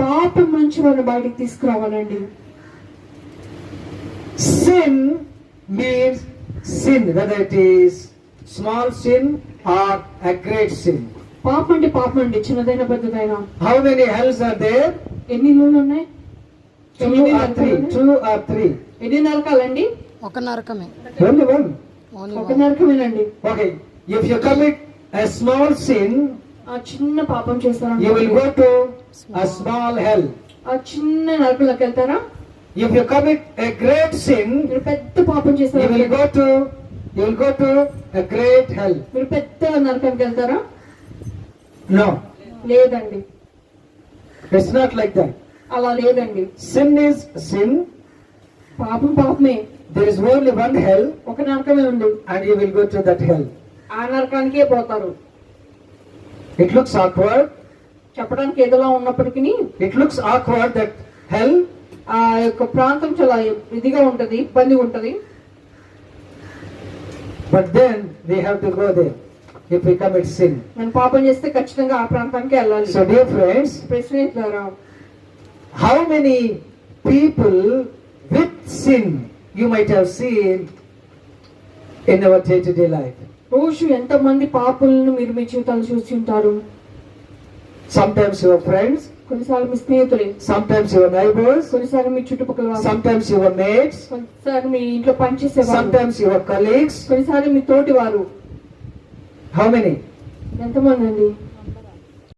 పాపం నుంచి వాళ్ళు బయటికి తీసుకురావాలండి. Sin means sin whether it is small sin or a great sin పాపం అంటే పాపం అండి చిన్నదైనా పెద్దదైనా. How many hells are there ఎన్ని లోన్లు ఉన్నాయి? టూ ఆర్ ఒక నరకమే. Only నరకమేనండి. Okay if you commit a small sin ఆ చిన్న పాపం చేస్తారా you will go to a small hell. ఆ చిన్న నరకంలోకి వెళ్తారా If you commit a great sin, మీరు పెద్ద పాపం you చేస్తారా will go to you will go to a great hell. మీరు పెద్ద నరకానికి వెళ్తారా No, లేదండి it's not like that. అలా లేదండి Sin is sin. పాపం పాపమే There is only one hell, ఒక నరకమే ఉంది and you will go to that hell. ఆ నరకానికే పోతారు ఇట్ లుక్స్ ఆక్వర్డ్ చెప్పడానికి ఏదోలా ఉన్నప్పటికీ it looks awkward that hell ఆ యొక్క ప్రాంతం చాలా ఇదిగా ఉంటది ఇబ్బంది ఉంటది. But then we have to go there if we commit sin మనం పాపం చేస్తే ఖచ్చితంగా ఆ ప్రాంతానికి వెళ్ళాలి. సో డియర్ ఫ్రెండ్స్ ప్రెసిడెంట్ ద్వారా how many people with sin you might have seen in our day to day life రోజు ఎంతమంది పాపులను మీరు మీ జీవితాలు చూసి ఉంటారు? సమ్టైమ్స్ యువర్ ఫ్రెండ్స్ కొన్నిసార్లు మీ స్నేహితులు. సమ్టైమ్స్ యువర్ నైబర్స్ కొన్నిసార్లు మీ చుట్టుపక్కల సమ్టైమ్స్ యువర్ మేట్స్ కొన్నిసార్లు మీ ఇంట్లో పనిచేసే సమ్టైమ్స్ యువర్ కలీగ్స్ కొన్నిసార్లు మీ తోటి వారు. హౌ మెనీ ఎంతమంది అండి?